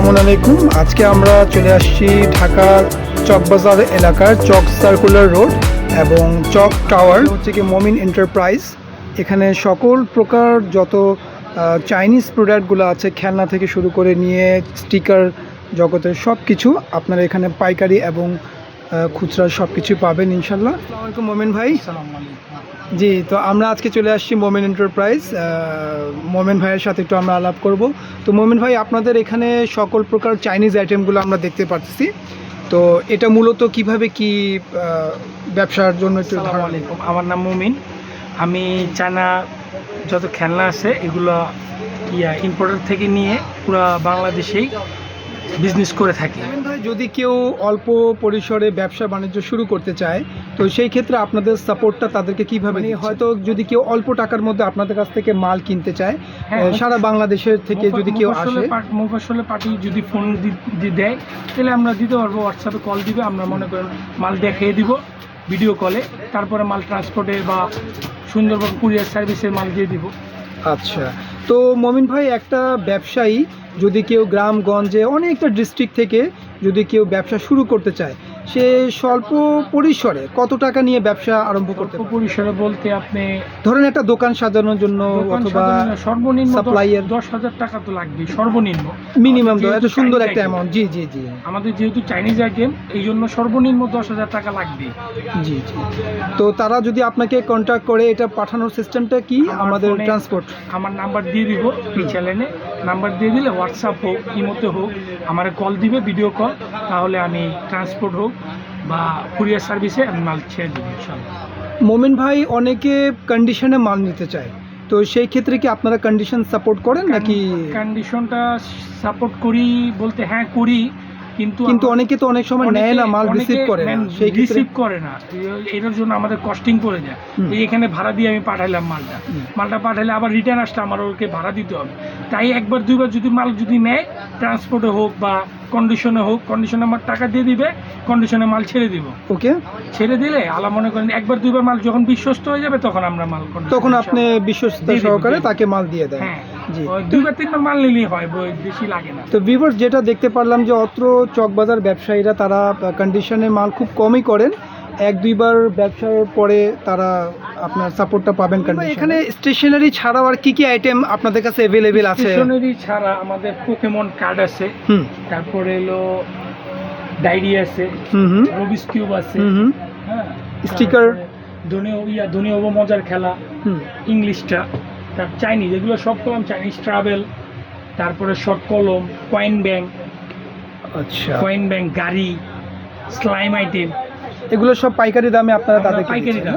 আসসালামু আলাইকুম। আজকে আমরা চলে আসছি ঢাকার চকবাজার এলাকার চক সার্কুলার রোড এবং চক টাওয়ার, হচ্ছে কি মমিন এন্টারপ্রাইজ। এখানে সকল প্রকার যত চাইনিজ প্রোডাক্টগুলো আছে, খেলনা থেকে শুরু করে নিয়ে, স্টিকার জগতের সব কিছু আপনারা এখানে পাইকারি এবং খুচরা সব কিছুই পাবেন ইনশাল্লাহ আসসালামু আলাইকুম মোমেন ভাই। জি তো আমরা আজকে চলে আসছি মোমেন এন্টারপ্রাইজ। মোমেন ভাইয়ের সাথে একটু আমরা আলাপ করব। তো মোমেন ভাই আপনাদের এখানে সকল প্রকার চাইনিজ আইটেমগুলো আমরা দেখতে পাচ্ছি তো এটা মূলত কীভাবে কি ব্যবসার জন্য একটু আলাইকুম আমার নাম মুমিন। আমি চায়না যত খেলনা আছে এগুলো ইয়া ইম্পোর্টার থেকে নিয়ে পুরো বাংলাদেশেই বিজনেস করে থাকি। ভাই যদি কেউ অল্প পরিসরে ব্যবসা বাণিজ্য শুরু করতে চায় তো সেই ক্ষেত্রে আপনাদের সাপোর্টটা তাদেরকে কীভাবে মানে হয়তো যদি কেউ অল্প টাকার মধ্যে আপনাদের কাছ থেকে মাল কিনতে চায় হ্যাঁ, সারা বাংলাদেশের থেকে যদি কেউ আসে মুফাসলে পার্টি যদি ফোন দেয় তাহলে আমরা দিতে পারব হোয়াটসঅ্যাপে কল দিবে আমরা মনে করেন মাল দেখিয়ে দিব ভিডিও কলে তারপরে মাল ট্রান্সপোর্টে বা সুন্দরবন কুরিয়ার সার্ভিসে মাল দিয়ে দিব। আচ্ছা। তো মমিন ভাই একটা ব্যবসায়ী যদি কেউ গ্রামগঞ্জে অনেকটা ডিস্ট্রিক্ট থেকে যদি কেউ ব্যবসা শুরু করতে চায় সে স্বল্প পরিসরে কত টাকা নিয়ে ব্যবসা আরম্ভ করতে পারে? পরিসরে বলতে আপনি ধরেন একটা দোকান সাজানোর জন্য দোকান অথবা সর্বনিম্ন supplier- দশ হাজার টাকা তো লাগবে সর্বনিম্ন। মিনিমাম যেহেতু এত সুন্দর Chinese একটা item, অ্যামাউন্ট জি জি জি। আমাদের যেহেতু চাইনিজ আইটেম এই জন্য সর্বনিম্ন দশ হাজার টাকা লাগবে জি জি। তো তারা যদি আপনাকে কন্ট্যাক্ট করে এটা পাঠানোর সিস্টেমটা কি? আমার আমাদের ট্রান্সপোর্ট আমার নাম্বার দিয়ে দিব এই চ্যানেলে নাম্বার দিয়ে দিলে হোয়াটসঅ্যাপ হোক ইমোতে হোক আমার কল দিবে ভিডিও কল তাহলে আমি ট্রান্সপোর্ট হোক বা কুরিয়ার সার্ভিসে আমি মাল ছেড়ে দেবো ইনশাল্লাহ মোমেন ভাই অনেকে কন্ডিশনে মাল নিতে চায়। তো সেই ক্ষেত্রে কি আপনারা কন্ডিশন সাপোর্ট করেন নাকি? কন্ডিশনটা সাপোর্ট করি বলতে হ্যাঁ করি কিন্তু কিন্তু অনেকে তো অনেক সময় নেয় না মাল রিসিভ করে না। সেই রিসিভ করে না। এটার জন্য আমাদের কস্টিং পড়ে যায়। এই এখানে ভাড়া দিয়ে আমি পাঠাইলাম মালটা। মালটা পাঠাইলে আবার রিটার্ন আসলে আমার ওকে ভাড়া দিতে হবে। তাই একবার দুইবার যদি মাল যদি নেয় ট্রান্সপোর্টে হোক বা কন্ডিশনে হোক কন্ডিশনে আমার টাকা দিয়ে দিবে কন্ডিশনে মাল ছেড়ে দিব। ওকে। ছেড়ে দিলে আলা মনে করেন একবার দুইবার মাল যখন বিশ্বস্ত হয়ে যাবে তখন আমরা মাল তখন আপনি বিশ্বস্ত সহকারে তাকে মাল দিয়ে দেন। হ্যাঁ। দুইবার তিনবার মাল নিলেই হয় বেশি লাগে না। তো ভিভার্স যেটা দেখতে পারলাম যে অত্র চকবাজার ব্যবসায়ীরা তারা কন্ডিশনে মাল খুব কমই করেন। এক দুইবার ব্যবসার পরে তারা আপনার সাপোর্টটা পাবেন কন্ডিশন এখানে স্টেশনারি ছাড়াও আর কি কি আইটেম আপনাদের কাছে অ্যাভেলেবেল আছে? স্টেশনারি ছাড়া আমাদের পোকেমন কার্ড আছে। তারপরে এলো ডায়েরি আছে। হুম হুম। রবিস কিউব আছে। হুম হুম। হ্যাঁ। ধনী ইয়া ধনী হব মজার খেলা। হুম। ইংলিশটা তার চাইনিজ এগুলো সব কলম চাইনিজ ট্রাভেল তারপরে শর্ট কলম কয়েন ব্যাংক আচ্ছা। কয়েন ব্যাংক গাড়ি স্লাইম আইটেম এগুলো সব পাইকারি দামে আপনারা তাদেরকে পাইকারি দাম?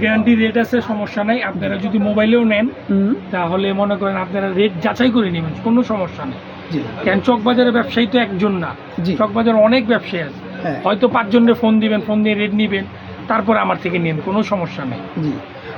গ্যারান্টি রেট আছে সমস্যা নাই। আপনারা যদি মোবাইলেও নেন তাহলে মনে করেন আপনারা রেট যাচাই করে নেবেন কোনো সমস্যা নেই। কেন চকবাজারের ব্যবসায়ী তো একজন না। চকবাজার অনেক ব্যবসায়ী আছে। হ্যাঁ। হয়তো পাঁচজনের ফোন দিবেন ফোন দিয়ে রেট নেবেন তারপরে আমার থেকে নেন কোনো সমস্যা নেই। জি।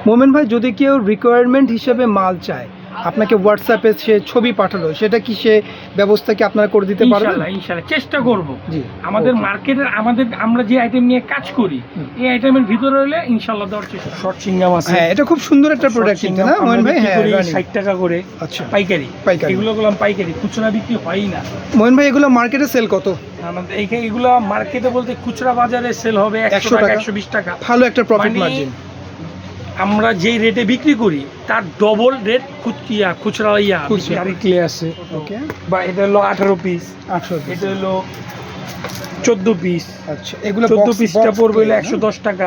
মোমেন ভাই যদি কেউ রিকোয়ারমেন্ট হিসেবে মাল চায় আপনাকে হোয়াটসঅ্যাপে সে ছবি পাঠালো সেটা কি সে ব্যবস্থা কি আপনারা করে দিতে পারবেন? ইনশাল্লাহ চেষ্টা করব। জি। আমাদের. মার্কেটের আমাদের আমরা যে আইটেম নিয়ে কাজ করি এই আইটেমের ভিতরে হলে ইনশাল্লাহ দেওয়ার চেষ্টা শর্ট চিংগাম আছে। হ্যাঁ এটা খুব সুন্দর একটা প্রোডাক্ট কিন্তু না মোমেন ভাই? হ্যাঁ running। ষাট টাকা করে আচ্ছা পাইকারি। পাইকারি। এগুলো করলাম পাইকারি খুচরা বিক্রি হয় না। মোহন ভাই এগুলো মার্কেটে সেল কত? আমাদের এইখানে এগুলো মার্কেটে বলতে খুচরা বাজারে সেল হবে 100 একশো টাকা টাকা। একশো বিশ টাকা। ভালো একটা প্রফিট মার্জিন আমরা যেই রেটে বিক্রি করি তার ডবল রেট খুচরা খুচরা ইয়া খুচরা। আছে। ওকে বা এটা হলো আঠারো পিস আঠারো এটা হলো চোদ্দ পিস আচ্ছা এগুলো চোদ্দ পিসটা পড়বে হলো একশো দশ টাকা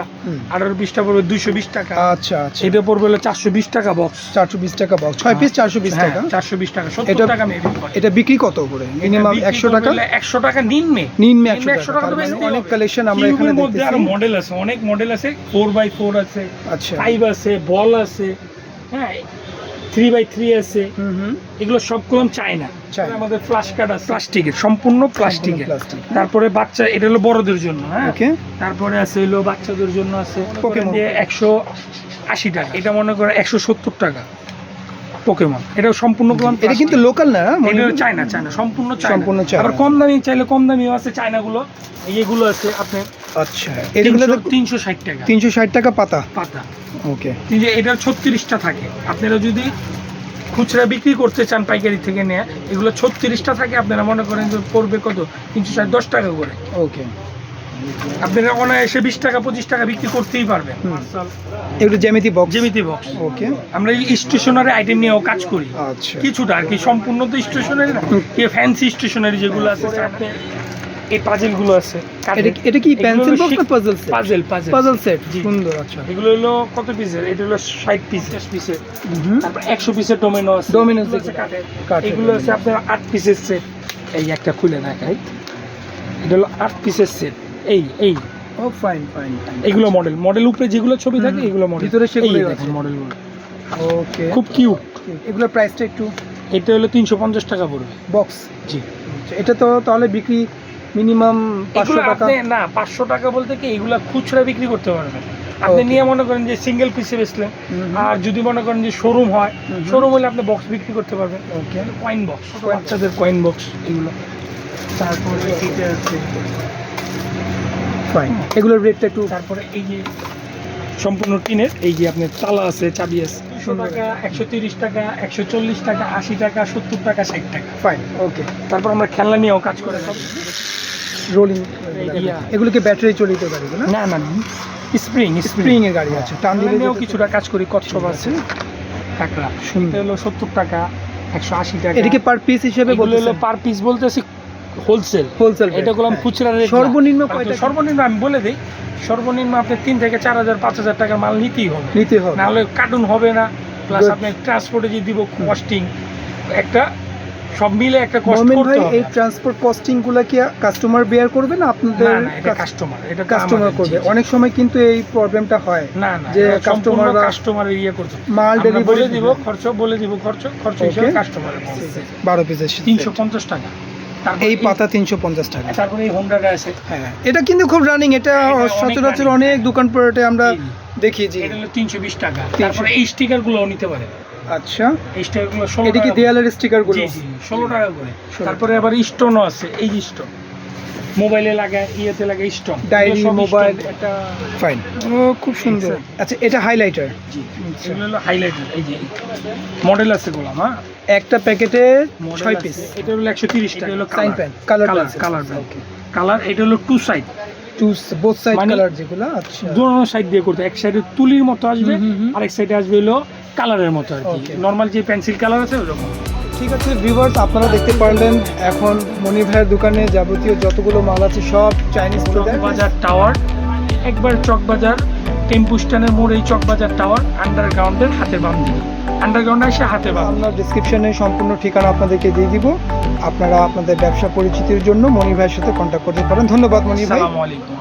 আঠারো পিসটা পড়বে দুইশো বিশ টাকা। আচ্ছা আচ্ছা। এটা পড়বে হলো চারশো বিশ টাকা বক্স চারশো বিশ টাকা বক্স ছয় পিস চারশো বিশ টাকা? চারশো বিশ টাকা সত্তর টাকা মেবি এটা বিক্রি কত করে? মিনিমাম একশো টাকা? একশো টাকা নিম্নে। নিম্নে একশো টাকা মানে অনেক কালেকশন আমরা এখানে মধ্যে আরও মডেল আছে অনেক মডেল আছে ফোর বাই ফোর আছে আচ্ছা। ফাইভ আছে বল আছে। হ্যাঁ থ্রি বাই থ্রি আছে। হুম হুম এগুলো সব কলম চায়না। আমাদের ফ্লাশ কার্ড আছে প্লাস্টিকের সম্পূর্ণ প্লাস্টিকের প্লাস্টিক তারপরে বাচ্চা এটা হলো বড়দের জন্য হ্যাঁ? তারপরে আছে হলো বাচ্চাদের জন্য আছে। একশো আশি টাকা। এটা মনে করো একশো সত্তর টাকা। পোকেমন এটা সম্পূর্ণ এটা কিন্তু লোকাল না এটা চায়না চায়না সম্পূর্ণ সম্পূর্ণ আবার কম দামি চাইলে কম দামিও আছে চায়নাগুলো এইগুলো আছে আপনার আচ্ছা এগুলো তিনশো ষাট টাকা। তিনশো ষাট টাকা পাতা? পাতা। ওকে। এটার ছত্রিশটা থাকে। আপনারা যদি খুচরা বিক্রি করতে চান পাইকারি থেকে নেয়া এগুলো ছত্রিশটা থাকে আপনারা মনে করেন যে পড়বে কত? তিনশো ষাট দশ টাকা করে। ওকে। আপনারা অনায়াসে বিশ টাকা পঁচিশ টাকা বিক্রি করতেই পারবেন। এগুলো জ্যামিতি বক্স জেমিতি বক্স ওকে। আমরা এই স্টেশনারি আইটেম নিয়েও কাজ করি। আচ্ছা। কিছুটা আর কি সম্পূর্ণ তো স্টেশনারি না। ফ্যান্সি স্টেশনারি যেগুলো আছে এই পাজেলগুলো আছে এটা কি পেন্সিল বক্স না puzzle set puzzle puzzle puzzle set সুন্দর আচ্ছা। এগুলো হলো কত পিসের এটা হলো ষাট পিস পিসের তারপর একশো পিসের ডোমিনো আছে। এগুলো আছে। কাঠের। এগুলো আছে আপনার আট পিসের সেট এই একটা খুলে দেখাই। এটা হলো আট পিসের সেট এই এই। ও ফাইন ফাইন এগুলো মডেল মডেল উপরে যেগুলো ছবি থাকে এগুলো মডেল ভিতরে সেগুলোই আছে। মডেলগুলো ওকে খুব কিউট এগুলোর প্রাইসটা একটু? এটা হলো তিনশো পঞ্চাশ টাকা পড়বে। বক্স জি। এটা তো তাহলে বিক্রি মিনিমাম পাঁচশো টাকা। না পাঁচশো টাকা বলতে কি এগুলো খুচরা বিক্রি করতে পারবেন। আপনি নিয়ে মনে করেন যে সিঙ্গেল পিসে বেচলেন। আর যদি মনে করেন যে শোরুম হয় শোরুম হলে আপনি বক্স বিক্রি করতে পারবেন। ওকে কয়েন বক্স বাচ্চাদের কয়েন বক্স এগুলো। তারপরে এটা আছে? ফাইন এগুলোর রেটটা একটু তারপরে এই যে সম্পূর্ণ টিনের এই যে আপনার তালা আছে চাবি আছে দুশো টাকা একশো তিরিশ টাকা একশো চল্লিশ টাকা আশি টাকা সত্তর টাকা ষাট টাকা। ফাইন ওকে তারপর আমরা খেলনা নিয়েও কাজ করে সব রোলিং। এগুলোকে ব্যাটারি চলিত গাড়ি না? না না স্প্রিং স্প্রিং এর গাড়ি আছে। টান দিলে কিছুটা কাজ করি কচ্ছপ আছে। কাঁকড়া। এটা হলো সত্তর টাকা একশো আশি টাকা। এটাকে পার পিস হিসেবে হলো পার পিস বলতেছি হোলসেল হোলসেল এটা করলাম খুচরা রেট সর্বনিম্ন সর্বনিম্ন আমি বলে দিই সর্বনিম্ন আপনি তিন থেকে চার হাজার পাঁচ হাজার টাকার মাল নিতেই হবে। নিতে হবে। নাহলে কার্টুন হবে না প্লাস আপনি ট্রান্সপোর্টে যে দিব কস্টিং একটা সব মিলে একটা কস্ট মোমেন করতে হবে। এই ট্রান্সপোর্ট কস্টিংগুলা কি কাস্টমার বেয়ার করবে না আপনাদের না না এটা কাস্টমার এটা কাস্টমার করবে? অনেক সময় কিন্তু এই প্রবলেমটা হয় না না যে customer কাস্টমার ইয়ে করতে মাল ডেলিভারি বলে দিব খরচ বলে দিব খরচ খরচ হিসেবে পিসের তিনশো পঞ্চাশ টাকা। তারপর এই পাতা তিনশো পঞ্চাশ টাকা। তারপরে এই হোন্ডাটা আছে। হ্যাঁ এটা কিন্তু খুব রানিং এটা সচরাচর অনেক দোকান পড়ে আমরা। দেখি যে এটা হলো তিনশো বিশ টাকা। 320 তারপরে এই স্টিকারগুলো নিতে পারে। আচ্ছা। এই স্টিকারগুলো ষোলো এটা কি দেয়ালের স্টিকারগুলো জি জি ষোলো টাকা করে। তারপরে আবার স্টোনও আছে এই স্টোন মোবাইলে লাগায় ইয়েতে লাগায় স্টোন Diary, মোবাইল এটা ফাইন ও খুব সুন্দর। আচ্ছা এটা হাইলাইটার জি এগুলো হলো হাইলাইটার এই যে মডেল আছে গোলাম হ্যাঁ? একটা প্যাকেটে Model ছয় পিস এটা হলো একশো তিরিশ টাকা। হলো sign pen colour colour colour colour এটা হলো two side to both side colour যেগুলো আচ্ছা। দুটো সাইড দিয়ে করতে এক সাইডে তুলির মতো আসবে হুম। আরেক সাইডে আসবে হলো কালারের মতো আর কি. নর্মাল যে পেন্সিল কালার আছে ওরকম। ঠিক আছে ভিউয়ার্স আপনারা দেখতে পারলেন এখন মনি ভাইয়ের দোকানে যাবতীয় যতগুলো মাল আছে সব চাইনিজ চকবাজার টাওয়ার একবার চকবাজার টেম্পু স্ট্যান্ডের মোড় এই চকবাজার টাওয়ার আন্ডারগ্রাউন্ডের হাতে বাম দিকে। আন্ডারগ্রাউন্ডে এসে হাতে বাম আমরা ডিসক্রিপশনে সম্পূর্ণ ঠিকানা আপনাদেরকে দিয়ে দিব। আপনারা আপনাদের ব্যবসা পরিচিতির জন্য মনি ভাইয়ের সাথে কন্ট্যাক্ট করতে পারেন। ধন্যবাদ মনি ভাই। আসসালামু আলাইকুম।